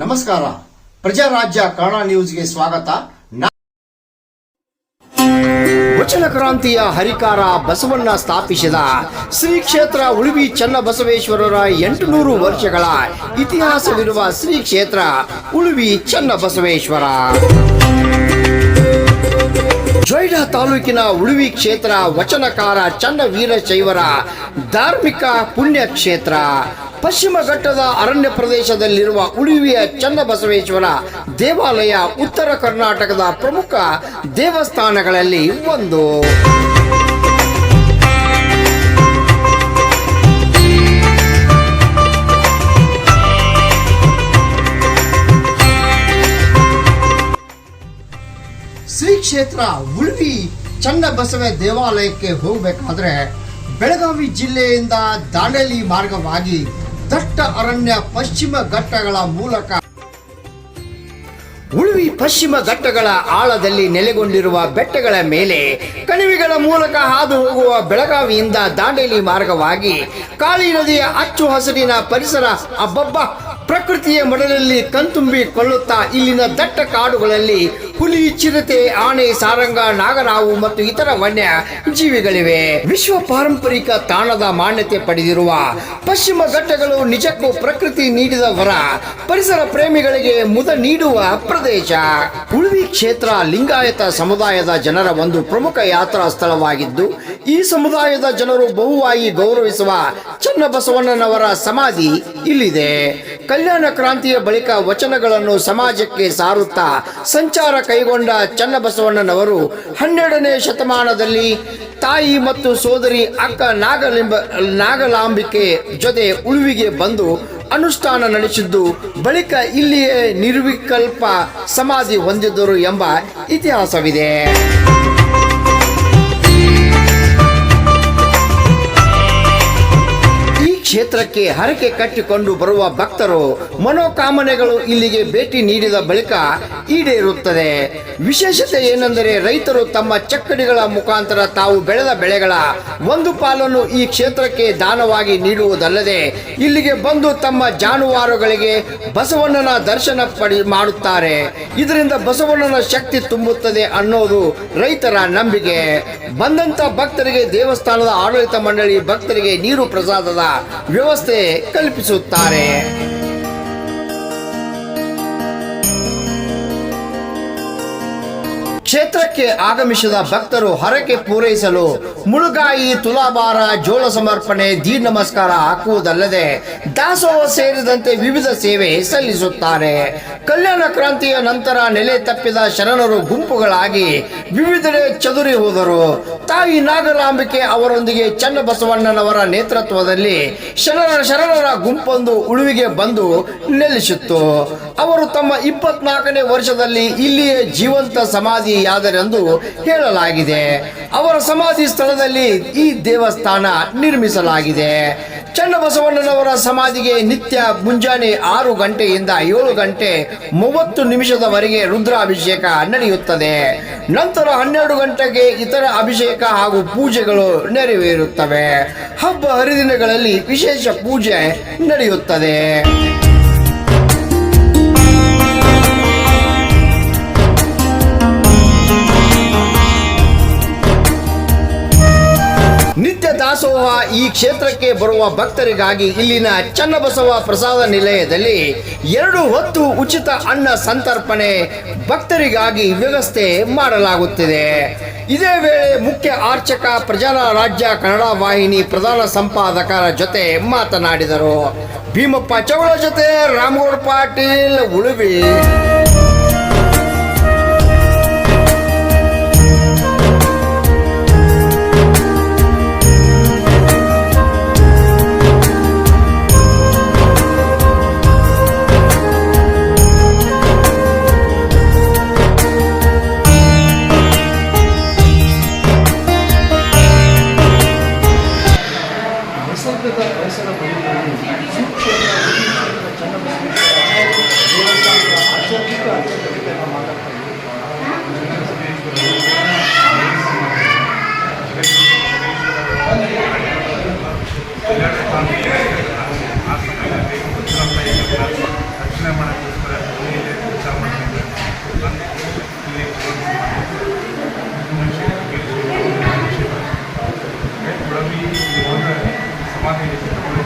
ನಮಸ್ಕಾರ. ಪ್ರಜಾರಾಜ್ಯ ಕನ್ನಡ ನ್ಯೂಸ್ಗೆ ಸ್ವಾಗತ. ವಚನ ಕ್ರಾಂತಿಯ ಹರಿಕಾರ ಬಸವಣ್ಣ ಸ್ಥಾಪಿಸಿದ ಶ್ರೀ ಕ್ಷೇತ್ರ ಉಳುವಿ ಚನ್ನಬಸವೇಶ್ವರರ ಎಂಟುನೂರು ವರ್ಷಗಳ ಇತಿಹಾಸವಿರುವ ಶ್ರೀ ಕ್ಷೇತ್ರ ಉಳುವಿ ಚನ್ನಬಸವೇಶ್ವರ. ಜೊಯ್ಡಾ ತಾಲೂಕಿನ ಉಳುವಿ ಕ್ಷೇತ್ರ ವಚನಕಾರ ಚನ್ನ ವೀರಶೈವರ ಧಾರ್ಮಿಕ ಪುಣ್ಯ ಕ್ಷೇತ್ರ ಪಶ್ಚಿಮ ಘಟ್ಟದ ಅರಣ್ಯ ಪ್ರದೇಶದಲ್ಲಿರುವ ಉಳುವಿಯ ಚನ್ನಬಸವೇಶ್ವರ ದೇವಾಲಯ ಉತ್ತರ ಕರ್ನಾಟಕದ ಪ್ರಮುಖ ದೇವಸ್ಥಾನಗಳಲ್ಲಿ ಒಂದು. ಶ್ರೀ ಕ್ಷೇತ್ರ ಉಳ್ವಿ ಚನ್ನಬಸವ ದೇವಾಲಯಕ್ಕೆ ಹೋಗಬೇಕಾದ್ರೆ ಬೆಳಗಾವಿ ಜಿಲ್ಲೆಯಿಂದ ದಾಂಡೇಲಿ ಮಾರ್ಗವಾಗಿ ದಟ್ಟ ಅರಣ್ಯ ಪಶ್ಚಿಮ ಘಟ್ಟಗಳ ಮೂಲಕ. ಉಳುವಿ ಪಶ್ಚಿಮ ಘಟ್ಟಗಳ ಆಳದಲ್ಲಿ ನೆಲೆಗೊಂಡಿರುವ ಬೆಟ್ಟಗಳ ಮೇಲೆ ಕಣಿವೆಗಳ ಮೂಲಕ ಹಾದು ಹೋಗುವ ಬೆಳಗಾವಿಯಿಂದ ದಾಂಡೇಲಿ ಮಾರ್ಗವಾಗಿ ಕಾಳಿ ನದಿಯ ಅಚ್ಚು ಹಸಿರಿನ ಪರಿಸರ ಅಬ್ಬಬ್ಬ ಪ್ರಕೃತಿಯ ಮಡಲಲ್ಲಿ ಕಣ್ತುಂಬಿ ಕೊಳ್ಳುತ್ತಾ ಇಲ್ಲಿನ ದಟ್ಟ ಕಾಡುಗಳಲ್ಲಿ ಹುಲಿ, ಚಿರತೆ, ಆನೆ, ಸಾರಂಗ, ನಾಗರಾವು ಮತ್ತು ಇತರ ವನ್ಯ ಜೀವಿಗಳಿವೆ. ವಿಶ್ವ ಪಾರಂಪರಿಕ ತಾಣದ ಮಾನ್ಯತೆ ಪಡೆದಿರುವ ಪಶ್ಚಿಮ ಘಟ್ಟಗಳು ನಿಜಕ್ಕೂ ಪ್ರಕೃತಿ ನೀಡಿದ ವರ. ಪರಿಸರ ಪ್ರೇಮಿಗಳಿಗೆ ಮುದ ನೀಡುವ ಪ್ರದೇಶ. ಉಳುವಿ ಕ್ಷೇತ್ರ ಲಿಂಗಾಯತ ಸಮುದಾಯದ ಜನರ ಒಂದು ಪ್ರಮುಖ ಯಾತ್ರಾ ಸ್ಥಳವಾಗಿದ್ದು, ಈ ಸಮುದಾಯದ ಜನರು ಬಹುವಾಗಿ ಗೌರವಿಸುವ ಚನ್ನಬಸವಣ್ಣನವರ ಸಮಾಧಿ ಇಲ್ಲಿದೆ. ಕಲ್ಯಾಣ ಕ್ರಾಂತಿಯ ಬಳಿಕ ವಚನಗಳನ್ನು ಸಮಾಜಕ್ಕೆ ಸಾರುತ್ತಾ, ಸಂಚಾರ ಕೈಗೊಂಡ ಚನ್ನಬಸವಣ್ಣನವರು ಹನ್ನೆರಡನೇ ಶತಮಾನದಲ್ಲಿ ತಾಯಿ ಮತ್ತು ಸೋದರಿ ಅಕ್ಕ ನಾಗಲಿಂಬ, ನಾಗಲಾಂಬಿಕೆ ಜೊತೆ ಉಳುವಿಗೆ ಬಂದು ಅನುಷ್ಠಾನ ನಡೆಸಿದ್ದು, ಬಳಿಕ ಇಲ್ಲಿಯೇ ನಿರ್ವಿಕಲ್ಪ ಸಮಾಧಿ ಹೊಂದಿದ್ದರು ಎಂಬ ಇತಿಹಾಸವಿದೆ. ಕ್ಷೇತ್ರಕ್ಕೆ ಹರಕೆ ಕಟ್ಟಿಕೊಂಡು ಬರುವ ಭಕ್ತರು ಮನೋಕಾಮನೆಗಳು ಇಲ್ಲಿಗೆ ಭೇಟಿ ನೀಡಿದ ಬಳಿಕ ಈಡೇರುತ್ತದೆ. ವಿಶೇಷತೆ ಏನೆಂದರೆ ರೈತರು ತಮ್ಮ ಚಕ್ಕಡಿಗಳ ಮುಖಾಂತರ ತಾವು ಬೆಳೆದ ಬೆಳೆಗಳ ಒಂದು ಪಾಲನ್ನು ಈ ಕ್ಷೇತ್ರಕ್ಕೆ ದಾನವಾಗಿ ನೀಡುವುದಲ್ಲದೆ ಇಲ್ಲಿಗೆ ಬಂದು ತಮ್ಮ ಜಾನುವಾರುಗಳಿಗೆ ಬಸವಣ್ಣನ ದರ್ಶನ ಪಡಿ ಮಾಡುತ್ತಾರೆ. ಇದರಿಂದ ಬಸವಣ್ಣನ ಶಕ್ತಿ ತುಂಬುತ್ತದೆ ಅನ್ನೋದು ರೈತರ ನಂಬಿಕೆ. ಬಂದಂತ ಭಕ್ತರಿಗೆ ದೇವಸ್ಥಾನದ ಆಡಳಿತ ಮಂಡಳಿ ಭಕ್ತರಿಗೆ ನೀರು ಪ್ರಸಾದದ ವ್ಯವಸ್ಥೆ ಕಲ್ಪಿಸುತ್ತಾರೆ. ಕ್ಷೇತ್ರಕ್ಕೆ ಆಗಮಿಸಿದ ಭಕ್ತರು ಹರಕೆ ಪೂರೈಸಲು ಮುಳುಗಾಯಿ ತುಲಾಭಾರ ಜೋಳ ಸಮರ್ಪಣೆ ದೀ ನಮಸ್ಕಾರ ಹಾಕುವುದಲ್ಲದೆ ದಾಸೋಹ ಸೇರಿದಂತೆ ವಿವಿಧ ಸೇವೆ ಸಲ್ಲಿಸುತ್ತಾರೆ. ಕಲ್ಯಾಣ ಕ್ರಾಂತಿಯ ನಂತರ ನೆಲೆ ತಪ್ಪಿದ ಶರಣರು ಗುಂಪುಗಳಾಗಿ ವಿವಿಧೆಡೆ ಚದುರಿ ಹೋದರು. ತಾಯಿ ನಾಗಲಾಂಬಿಕೆ ಅವರೊಂದಿಗೆ ಚನ್ನಬಸವಣ್ಣನವರ ನೇತೃತ್ವದಲ್ಲಿ ಶರಣರ ಶರಣರ ಗುಂಪೊಂದು ಉಳುವಿಗೆ ಬಂದು ನೆಲೆಸಿತ್ತು. ಅವರು ತಮ್ಮ ಇಪ್ಪತ್ನಾಲ್ಕನೇ ವರ್ಷದಲ್ಲಿ ಇಲ್ಲಿಯೇ ಜೀವಂತ ಸಮಾಧಿಯಾದರೆಂದು ಹೇಳಲಾಗಿದೆ. ಅವರ ಸಮಾಧಿ ಸ್ಥಳದಲ್ಲಿ ಈ ದೇವಸ್ಥಾನ ನಿರ್ಮಿಸಲಾಗಿದೆ. ಚನ್ನಬಸವಣ್ಣನವರ ಸಮಾಧಿಗೆ ನಿತ್ಯ ಮುಂಜಾನೆ ಆರು ಗಂಟೆಯಿಂದ ಏಳು ಗಂಟೆ ಮೂವತ್ತು ನಿಮಿಷದವರೆಗೆ ರುದ್ರಾಭಿಷೇಕ ನಡೆಯುತ್ತದೆ. ನಂತರ ಹನ್ನೆರಡು ಗಂಟೆಗೆ ಇತರ ಅಭಿಷೇಕ ಹಾಗೂ ಪೂಜೆಗಳು ನೆರವೇರುತ್ತವೆ. ಹಬ್ಬ ಹರಿದಿನಗಳಲ್ಲಿ ವಿಶೇಷ ಪೂಜೆ ನಡೆಯುತ್ತದೆ. ದಾಸೋಹ ಈ ಕ್ಷೇತ್ರಕ್ಕೆ ಬರುವ ಭಕ್ತರಿಗಾಗಿ ಇಲ್ಲಿನ ಚನ್ನಬಸವ ಪ್ರಸಾದ ನಿಲಯದಲ್ಲಿ ಎರಡು ಹೊತ್ತು ಉಚಿತ ಅನ್ನ ಸಂತರ್ಪಣೆ ಭಕ್ತರಿಗಾಗಿ ವ್ಯವಸ್ಥೆ ಮಾಡಲಾಗುತ್ತಿದೆ. ಇದೇ ವೇಳೆ ಮುಖ್ಯ ಆರ್ಚಕ ಪ್ರಜಾ ರಾಜ್ಯ ಕನ್ನಡ ವಾಹಿನಿ ಪ್ರಧಾನ ಸಂಪಾದಕರ ಜೊತೆ ಮಾತನಾಡಿದರು. ಭೀಮಪ್ಪ ಚೌಳ ಜೊತೆ ರಾಮಗೌಡ ಪಾಟೀಲ್ ಉಳುವಿ. ರಕ್ಷಣೆ ಮಾಡೋಕ್ಕೋಸ್ಕರ ನೀರಿಗೆ ಕೆಲಸ ಮಾಡ್ತಿದ್ದೆ ಇಲ್ಲಿ ಮನುಷ್ಯ ಮನುಷ್ಯ ಸಮಾಧಿಯಲ್ಲಿ